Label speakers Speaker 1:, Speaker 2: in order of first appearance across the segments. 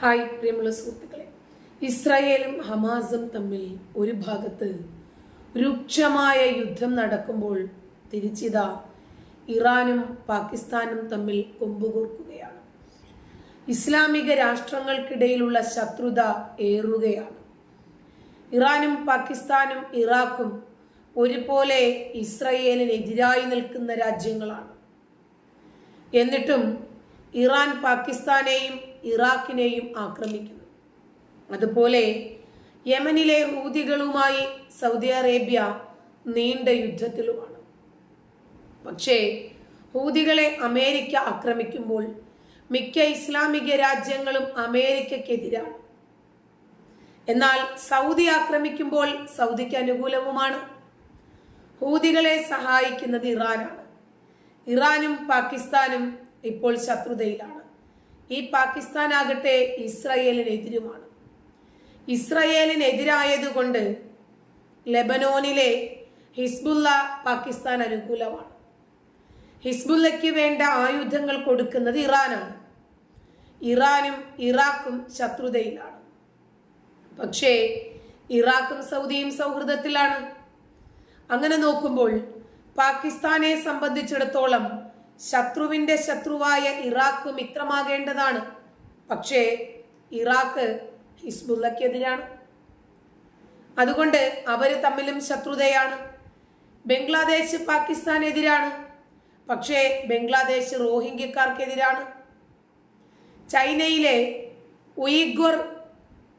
Speaker 1: Hi പ്രിയമുള്ള സുഹൃത്തുക്കളെ. ഇസ്രായേലും ഹമാസും തമ്മിൽ ഒരു ഭാഗത്ത് രൂക്ഷമായ യുദ്ധം നടക്കുമ്പോൾ തിരിച്ചിതാ ഇറാനും പാകിസ്ഥാനും തമ്മിൽ കൊമ്പുകൂർക്കുകയാണ്. ഇസ്ലാമിക രാഷ്ട്രങ്ങൾക്കിടയിലുള്ള ശത്രുത ഏറുകയാണ്. ഇറാനും പാകിസ്ഥാനും ഇറാഖും ഒരുപോലെ ഇസ്രയേലിനെതിരായി നിൽക്കുന്ന രാജ്യങ്ങളാണ്. എന്നിട്ടും ഇറാൻ പാകിസ്ഥാനെയും ഇറാഖിനെയും ആക്രമിക്കുന്നു. അതുപോലെ യമനിലെ ഹൂതികളുമായി സൗദി അറേബ്യ നീണ്ട യുദ്ധത്തിലുമാണ്. പക്ഷേ ഹൂതികളെ അമേരിക്ക ആക്രമിക്കുമ്പോൾ മിക്ക ഇസ്ലാമിക രാജ്യങ്ങളും അമേരിക്കക്കെതിരാണ്. എന്നാൽ സൗദി ആക്രമിക്കുമ്പോൾ സൗദിക്ക് അനുകൂലവുമാണ്. ഹൂതികളെ സഹായിക്കുന്നത് ഇറാനാണ്. ഇറാനും പാകിസ്ഥാനും ഇപ്പോൾ ശത്രുതയിലാണ്. ഈ പാകിസ്ഥാൻ ആകട്ടെ ഇസ്രയേലിനെതിരുമാണ്. ഇസ്രയേലിനെതിരായതുകൊണ്ട് ലെബനോനിലെ ഹിസ്ബുല്ല പാകിസ്ഥാൻ അനുകൂലമാണ്. ഹിസ്ബുല്ലയ്ക്ക് വേണ്ട ആയുധങ്ങൾ കൊടുക്കുന്നത് ഇറാനാണ്. ഇറാനും ഇറാഖും ശത്രുതയിലാണ്. പക്ഷേ ഇറാഖും സൗദിയും സൗഹൃദത്തിലാണ്. അങ്ങനെ നോക്കുമ്പോൾ പാകിസ്ഥാനെ സംബന്ധിച്ചിടത്തോളം ശത്രുവിന്റെ ശത്രുവായ ഇറാഖ് മിത്രമാകേണ്ടതാണ്. പക്ഷേ ഇറാഖ് ഹിസ്ബുല്ലക്കെതിരാണ് അതുകൊണ്ട് അവർ തമ്മിലും ശത്രുതയാണ്. ബംഗ്ലാദേശ് പാകിസ്ഥാനെതിരാണ്. പക്ഷേ ബംഗ്ലാദേശ് റോഹിംഗ്യക്കാർക്കെതിരാണ്. ചൈനയിലെ ഉയിഗ്വർ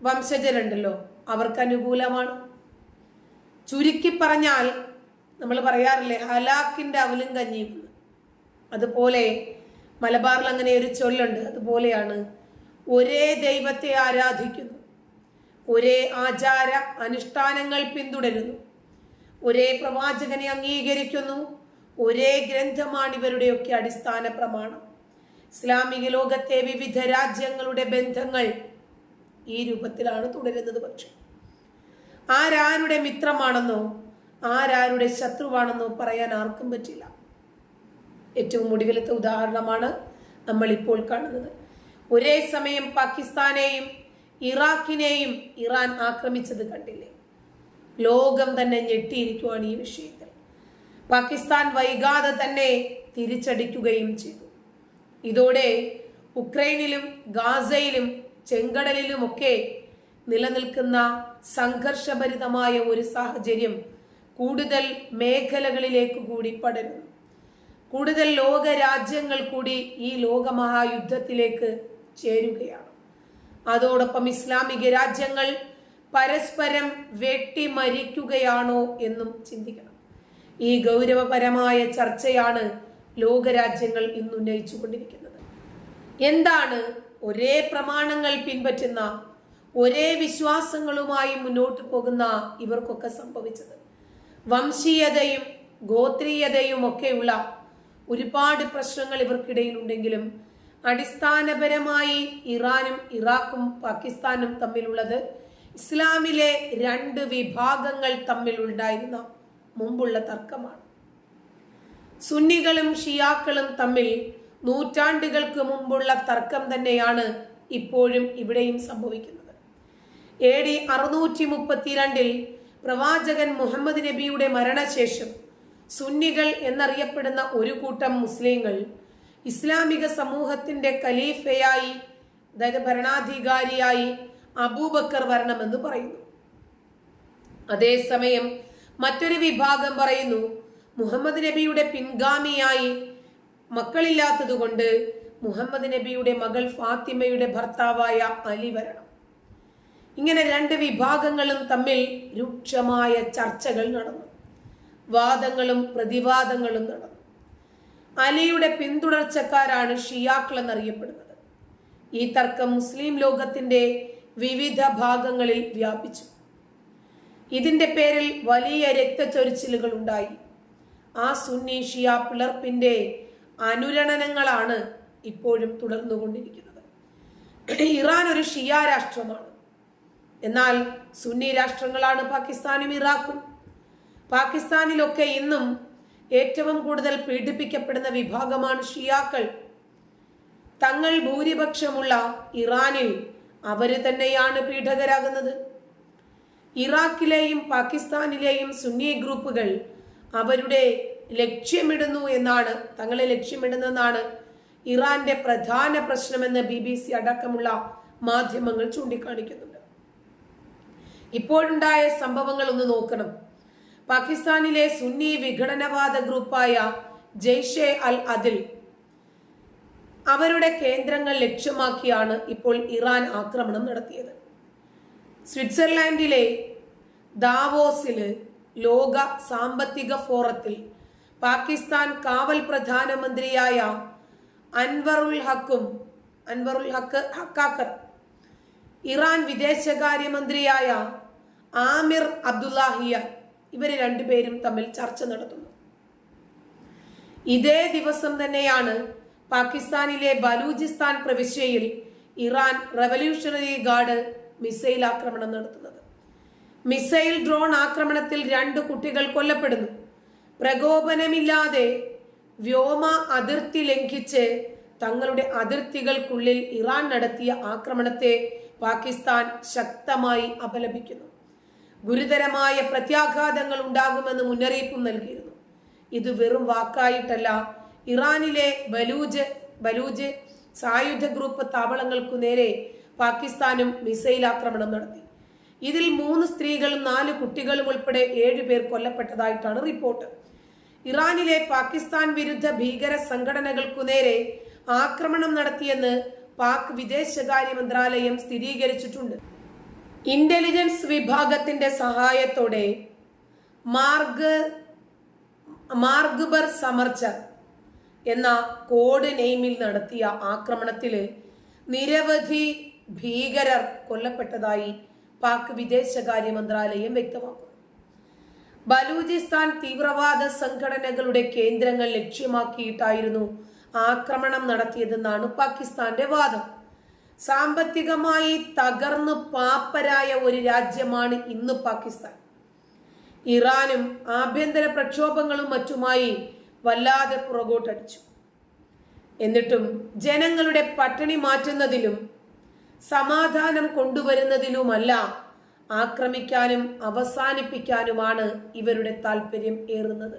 Speaker 1: വംശജരുണ്ടല്ലോ അവർക്ക് അനുകൂലമാണ്. ചുരുക്കി പറഞ്ഞാൽ നമ്മൾ പറയാറില്ലേ ഹലാക്കിന്റെ അവലും കഞ്ഞിയും. അതുപോലെ മലബാറിൽ അങ്ങനെ ഒരു ചൊല്ലുണ്ട്. അതുപോലെയാണ് ഒരേ ദൈവത്തെ ആരാധിക്കുന്നു. ഒരേ ആചാര അനുഷ്ഠാനങ്ങൾ പിന്തുടരുന്നു. ഒരേ പ്രവാചകനെ അംഗീകരിക്കുന്നു. ഒരേ ഗ്രന്ഥമാണ് ഇവരുടെയൊക്കെ അടിസ്ഥാന പ്രമാണം. ഇസ്ലാമിക ലോകത്തെ വിവിധ രാജ്യങ്ങളുടെ ബന്ധങ്ങൾ ഈ രൂപത്തിലാണ് തുടരുന്നത് പക്ഷെ. ആരാരുടെ മിത്രമാണെന്നോ ആരാരുടെ ശത്രുവാണെന്നോ പറയാൻ ആർക്കും പറ്റില്ല. ഏറ്റവും ഒടുവിലത്തെ ഉദാഹരണമാണ് നമ്മൾ ഇപ്പോൾ കാണുന്നത്. ഒരേ സമയം പാകിസ്ഥാനെയും ഇറാഖിനെയും ഇറാൻ ആക്രമിച്ചത് കണ്ടില്ലേ? ലോകം തന്നെ ഞെട്ടിയിരിക്കുവാണ് ഈ വിഷയത്തിൽ. പാകിസ്ഥാൻ വൈകാതെ തന്നെ തിരിച്ചടിക്കുകയും ചെയ്തു. ഇതോടെ ഉക്രൈനിലും ഗാസയിലും ചെങ്കടലിലുമൊക്കെ നിലനിൽക്കുന്ന സംഘർഷഭരിതമായ ഒരു സാഹചര്യം കൂടുതൽ മേഖലകളിലേക്ക് കൂടി പടരുന്നു. കൂടുതൽ ലോക രാജ്യങ്ങൾ കൂടി ഈ ലോകമഹായുദ്ധത്തിലേക്ക് ചേരുകയാണ്. അതോടൊപ്പം ഇസ്ലാമിക രാജ്യങ്ങൾ പരസ്പരം വെട്ടിമരിക്കുകയാണോ എന്നും ചിന്തിക്കണം. ഈ ഗൗരവപരമായ ചർച്ചയാണ് ലോകരാജ്യങ്ങൾ ഇന്ന് ഉന്നയിച്ചുകൊണ്ടിരിക്കുന്നത്. എന്താണ് ഒരേ പ്രമാണങ്ങൾ പിൻപറ്റുന്ന ഒരേ വിശ്വാസങ്ങളുമായി മുന്നോട്ട് പോകുന്ന ഇവർക്കൊക്കെ സംഭവിച്ചത്? വംശീയതയും ഗോത്രീയതയും ഒക്കെയുള്ള ഒരുപാട് പ്രശ്നങ്ങൾ ഇവർക്കിടയിൽ ഉണ്ടെങ്കിലും അടിസ്ഥാനപരമായി ഇറാനും ഇറാഖും പാകിസ്ഥാനും തമ്മിലുള്ളത് ഇസ്ലാമിലെ രണ്ട് വിഭാഗങ്ങൾ തമ്മിൽ ഉണ്ടായിരുന്ന മുമ്പുള്ള തർക്കമാണ്. സുന്നികളും ഷിയാക്കളും തമ്മിൽ നൂറ്റാണ്ടുകൾക്ക് മുമ്പുള്ള തർക്കം തന്നെയാണ് ഇപ്പോഴും ഇവിടെയും സംഭവിക്കുന്നത്. എ ഡി അറുന്നൂറ്റി മുപ്പത്തിരണ്ടിൽ പ്രവാചകൻ മുഹമ്മദ് നബിയുടെ മരണശേഷം സുന്നികൾ എന്നറിയപ്പെടുന്ന ഒരു കൂട്ടം മുസ്ലിങ്ങൾ ഇസ്ലാമിക സമൂഹത്തിന്റെ ഖലീഫയായി അതായത് ഭരണാധികാരിയായി അബൂബക്കർ വരണമെന്ന് പറയുന്നു. അതേസമയം മറ്റൊരു വിഭാഗം പറയുന്നു മുഹമ്മദ് നബിയുടെ പിൻഗാമിയായി മക്കളില്ലാത്തതുകൊണ്ട് മുഹമ്മദ് നബിയുടെ മകൾ ഫാത്തിമയുടെ ഭർത്താവായ അലി വരണം. ഇങ്ങനെ രണ്ട് വിഭാഗങ്ങളും തമ്മിൽ രൂക്ഷമായ ചർച്ചകൾ നടന്നു. വാദങ്ങളും പ്രതിവാദങ്ങളും നടന്നു. അലിയുടെ പിന്തുടർച്ചക്കാരാണ് ഷിയാക്കൾ എന്നറിയപ്പെടുന്നത് ഈ തർക്കം മുസ്ലിം ലോകത്തിന്റെ വിവിധ ഭാഗങ്ങളിൽ വ്യാപിച്ചു. ഇതിന്റെ പേരിൽ വലിയ രക്തചൊരിച്ചിലുകൾ ഉണ്ടായി. ആ സുന്നി ഷിയ പിളർപ്പിന്റെ അനുരണനങ്ങളാണ് ഇപ്പോഴും തുടർന്നുകൊണ്ടിരിക്കുന്നത്. ഇറാൻ ഒരു ഷിയ രാഷ്ട്രമാണ്. എന്നാൽ സുന്നി രാഷ്ട്രങ്ങളാണ് പാകിസ്ഥാനും ഇറാഖും. പാകിസ്ഥാനിലൊക്കെ ഇന്നും ഏറ്റവും കൂടുതൽ പീഡിപ്പിക്കപ്പെടുന്ന വിഭാഗമാണ് ഷിയാക്കൾ. തങ്ങൾ ഭൂരിപക്ഷമുള്ള ഇറാനിൽ അവർ തന്നെയാണ് പീഡകരാകുന്നത്. ഇറാഖിലെയും പാകിസ്ഥാനിലെയും സുന്നി ഗ്രൂപ്പുകൾ അവരുടെ ലക്ഷ്യമിടുന്നു എന്നാണ് തങ്ങളെ ലക്ഷ്യമിടുന്നതെന്നാണ് ഇറാന്റെ പ്രധാന പ്രശ്നമെന്ന് ബി ബി സി അടക്കമുള്ള മാധ്യമങ്ങൾ ചൂണ്ടിക്കാണിക്കുന്നുണ്ട്. ഇപ്പോഴുണ്ടായ സംഭവങ്ങൾ ഒന്ന് നോക്കണം. പാകിസ്ഥാനിലെ സുന്നി വിഘടനവാദ ഗ്രൂപ്പായ ജെയ്ഷെ അൽ അതിൽ അവരുടെ കേന്ദ്രങ്ങൾ ലക്ഷ്യമാക്കിയാണ് ഇപ്പോൾ ഇറാൻ ആക്രമണം നടത്തിയത്. സ്വിറ്റ്സർലാൻഡിലെ ദാവോസിൽ ലോക സാമ്പത്തിക ഫോറത്തിൽ പാകിസ്ഥാൻ കാവൽ പ്രധാനമന്ത്രിയായ അൻവറുൽ ഹക്കും അൻവറുൽ ഹക്ക് ഹക്കാക്കർ ഇറാൻ വിദേശകാര്യമന്ത്രിയായ ആമിർ അബ്ദുല്ലാഹിയ ഇവർ രണ്ടുപേരും തമ്മിൽ ചർച്ച നടത്തുന്നു. ഇതേ ദിവസം തന്നെയാണ് പാകിസ്ഥാനിലെ ബലൂചിസ്ഥാൻ പ്രവിശ്യയിൽ ഇറാൻ റവല്യൂഷണറി ഗാർഡ് മിസൈൽ ആക്രമണം നടത്തുന്നത്. മിസൈൽ ഡ്രോൺ ആക്രമണത്തിൽ രണ്ട് കുട്ടികൾ കൊല്ലപ്പെടുന്നു. പ്രകോപനമില്ലാതെ വ്യോമ അതിർത്തി ലംഘിച്ച് തങ്ങളുടെ അതിർത്തികൾക്കുള്ളിൽ ഇറാൻ നടത്തിയ ആക്രമണത്തെ പാകിസ്ഥാൻ ശക്തമായി അപലപിക്കുന്നു. ഗുരുതരമായ പ്രത്യാഘാതങ്ങൾ ഉണ്ടാകുമെന്ന് മുന്നറിയിപ്പും നൽകിയിരുന്നു. ഇത് വെറും വാക്കായിട്ടല്ല. ഇറാനിലെ ബലൂജ് ബലൂജ് സായുധ ഗ്രൂപ്പ് താവളങ്ങൾക്കു നേരെ പാകിസ്ഥാനും മിസൈൽ ആക്രമണം നടത്തി. ഇതിൽ മൂന്ന് സ്ത്രീകളും നാല് കുട്ടികളും ഉൾപ്പെടെ ഏഴ് പേർ കൊല്ലപ്പെട്ടതായിട്ടാണ് റിപ്പോർട്ട്. ഇറാനിലെ പാകിസ്ഥാൻ വിരുദ്ധ ഭീകര സംഘടനകൾക്കു നേരെ ആക്രമണം നടത്തിയെന്ന് പാക് വിദേശകാര്യ മന്ത്രാലയം സ്ഥിരീകരിച്ചിട്ടുണ്ട്. ഇന്റലിജൻസ് വിഭാഗത്തിന്റെ സഹായത്തോടെ മാർഗ് മാർഗ്ബർ സമർച്ചർ എന്ന കോഡ് നെയിമിൽ നടത്തിയ ആക്രമണത്തിൽ നിരവധി ഭീകരർ കൊല്ലപ്പെട്ടതായി പാക് വിദേശകാര്യ മന്ത്രാലയം വ്യക്തമാക്കുന്നു. ബലൂചിസ്ഥാൻ തീവ്രവാദ സംഘടനകളുടെ കേന്ദ്രങ്ങൾ ലക്ഷ്യമാക്കിയിട്ടായിരുന്നു ആക്രമണം നടത്തിയതെന്നാണ് പാകിസ്ഥാന്റെ വാദം. സാമ്പത്തികമായി തകർന്ന് പാപ്പരായ ഒരു രാജ്യമാണ് ഇന്ന് പാകിസ്ഥാൻ. ഇറാനും ആഭ്യന്തര പ്രക്ഷോഭങ്ങളും മറ്റുമായി വല്ലാതെ പുറകോട്ടടിച്ചു. എന്നിട്ടും ജനങ്ങളുടെ പട്ടിണി മാറ്റുന്നതിലും സമാധാനം കൊണ്ടുവരുന്നതിലുമല്ല ആക്രമിക്കാനും അവസാനിപ്പിക്കാനുമാണ് ഇവരുടെ താല്പര്യം ഏറുന്നത്.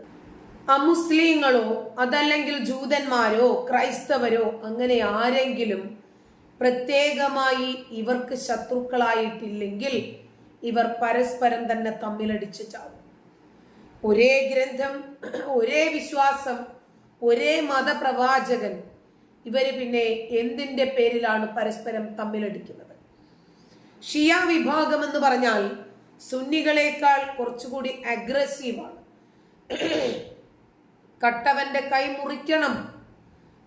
Speaker 1: അമുസ്ലിങ്ങളോ അതല്ലെങ്കിൽ ജൂതന്മാരോ ക്രൈസ്തവരോ അങ്ങനെ ആരെങ്കിലും പ്രത്യേകമായി ഇവർക്ക് ശത്രുക്കളായിട്ടില്ലെങ്കിൽ ഇവർ പരസ്പരം തന്നെ തമ്മിലടിച്ച് ചാവും. ഒരേ ഗ്രന്ഥം ഒരേ വിശ്വാസം ഒരേ മതപ്രവാചകൻ ഇവർ പിന്നെ എന്തിന്റെ പേരിലാണ് പരസ്പരം തമ്മിലടിക്കുന്നത്? ഷിയ വിഭാഗം എന്ന് പറഞ്ഞാൽ സുന്നികളെക്കാൾ കുറച്ചുകൂടി അഗ്രസീവാണ്. കട്ടവന്റെ കൈ മുറിക്കണം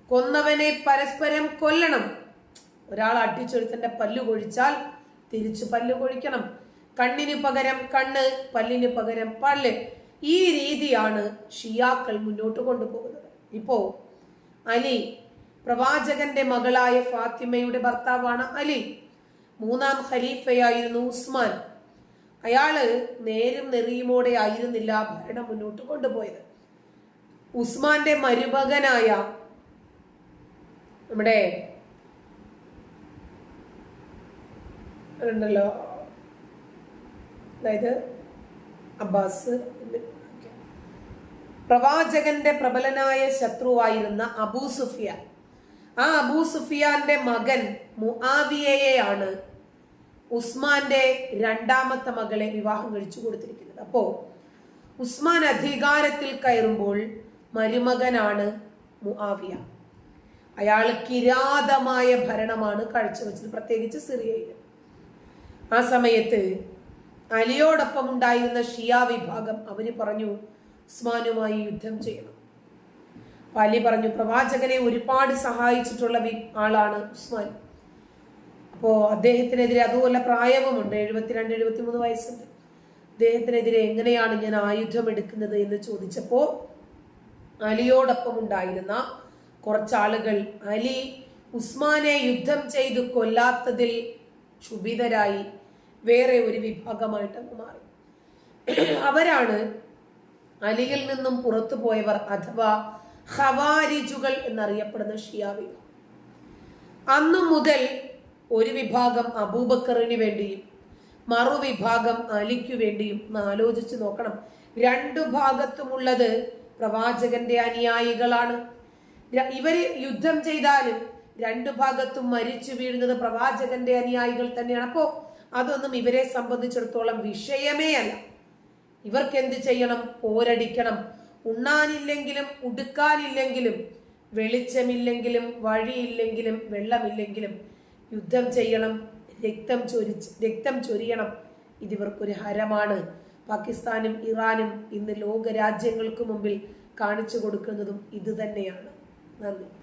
Speaker 1: കൊന്നവനെ പരസ്പരം കൊല്ലണം ഒരാൾ അടിച്ചൊരുത്തന്റെ പല്ല് കൊഴിച്ചാൽ തിരിച്ചു പല്ല് കൊഴിക്കണം. കണ്ണിന് പകരം കണ്ണ് പല്ലിന് പകരം പല്ല്. ഈ രീതിയാണ് ഷിയാക്കൾ മുന്നോട്ട് കൊണ്ടുപോകുന്നത്. ഇപ്പോ അലി പ്രവാചകന്റെ മകളായ ഫാത്തിമയുടെ ഭർത്താവാണ് അലി. മൂന്നാം ഖലീഫയായിരുന്നു ഉസ്മാൻ. അയാൾ നേരും നെറിയുമോടെ ആയിരുന്നില്ല ഭരണം മുന്നോട്ട് കൊണ്ടുപോയത്. ഉസ്മാന്റെ മരുമകനായ നമ്മുടെ ഉണ്ടല്ലോ. അതായത് അബ്ബാസ് പ്രവാചകന്റെ പ്രബലനായ ശത്രുവായിരുന്ന അബൂ സുഫിയ ആ അബൂ സുഫിയാന്റെ മകൻ മുആവിയയെയാണ് ഉസ്മാന്റെ രണ്ടാമത്തെ മകളെ വിവാഹം കഴിച്ചു കൊടുത്തിരിക്കുന്നത്. അപ്പോ ഉസ്മാൻ അധികാരത്തിൽ കയറുമ്പോൾ മരുമകനാണ് മുആവിയ. അയാൾ കിരാതമായ ഭരണമാണ് കാഴ്ചവെച്ചത്. പ്രത്യേകിച്ച് സിറിയയിൽ ആ സമയത്ത് അലിയോടൊപ്പം ഉണ്ടായിരുന്ന ഷിയ വിഭാഗം അവർ പറഞ്ഞു ഉസ്മാനുമായി യുദ്ധം ചെയ്യണം. അലി പറഞ്ഞു പ്രവാചകനെ ഒരുപാട് സഹായിച്ചിട്ടുള്ള ആളാണ് ഉസ്മാൻ. അപ്പോ അദ്ദേഹത്തിനെതിരെ അതുപോലെ പ്രായവുമുണ്ട് എഴുപത്തിരണ്ട് എഴുപത്തിമൂന്ന് വയസ്സുണ്ട്. അദ്ദേഹത്തിനെതിരെ എങ്ങനെയാണ് ഞാൻ ആയുധം എടുക്കുന്നത് എന്ന് ചോദിച്ചപ്പോ അലിയോടൊപ്പം ഉണ്ടായിരുന്ന കുറച്ചാളുകൾ അലി ഉസ്മാനെ യുദ്ധം ചെയ്തു കൊല്ലാത്തതിൽ ക്ഷുഭിതരായി. വേറെ ഒരു വിഭാഗമായിട്ട് മാറി. അവരാണ് അലിയിൽ നിന്നും പുറത്തു പോയവർ അഥവാ ഹവാരിജുകൾ എന്നറിയപ്പെടുന്ന ഷിയാവി അന്നു മുതൽ ഒരു വിഭാഗം അബൂബക്കറിന് വേണ്ടിയും മറുവിഭാഗം അലിക്കു വേണ്ടിയും ഒന്ന് ആലോചിച്ച് നോക്കണം. രണ്ടു ഭാഗത്തുമുള്ളത് പ്രവാചകന്റെ അനുയായികളാണ്. ഇവർ യുദ്ധം ചെയ്താലും രണ്ടു ഭാഗത്തും മരിച്ചു വീഴുന്നത് പ്രവാചകന്റെ അനുയായികൾ തന്നെയാണ്. അപ്പോ അതൊന്നും ഇവരെ സംബന്ധിച്ചിടത്തോളം വിഷയമേ അല്ല. ഇവർക്ക് എന്ത് ചെയ്യണം? പോരടിക്കണം. ഉണ്ണാനില്ലെങ്കിലും ഉടുക്കാനില്ലെങ്കിലും വെളിച്ചമില്ലെങ്കിലും വഴിയില്ലെങ്കിലും വെള്ളമില്ലെങ്കിലും യുദ്ധം ചെയ്യണം രക്തം ചൊരിച്ച് രക്തം ചൊരിയണം. ഇതിവർക്കൊരു ഹരമാണ്. പാകിസ്ഥാനും ഇറാനും ഇന്ന് ലോക രാജ്യങ്ങൾക്ക് മുമ്പിൽ കാണിച്ചു കൊടുക്കുന്നതും ഇത് തന്നെയാണ് നന്ദി.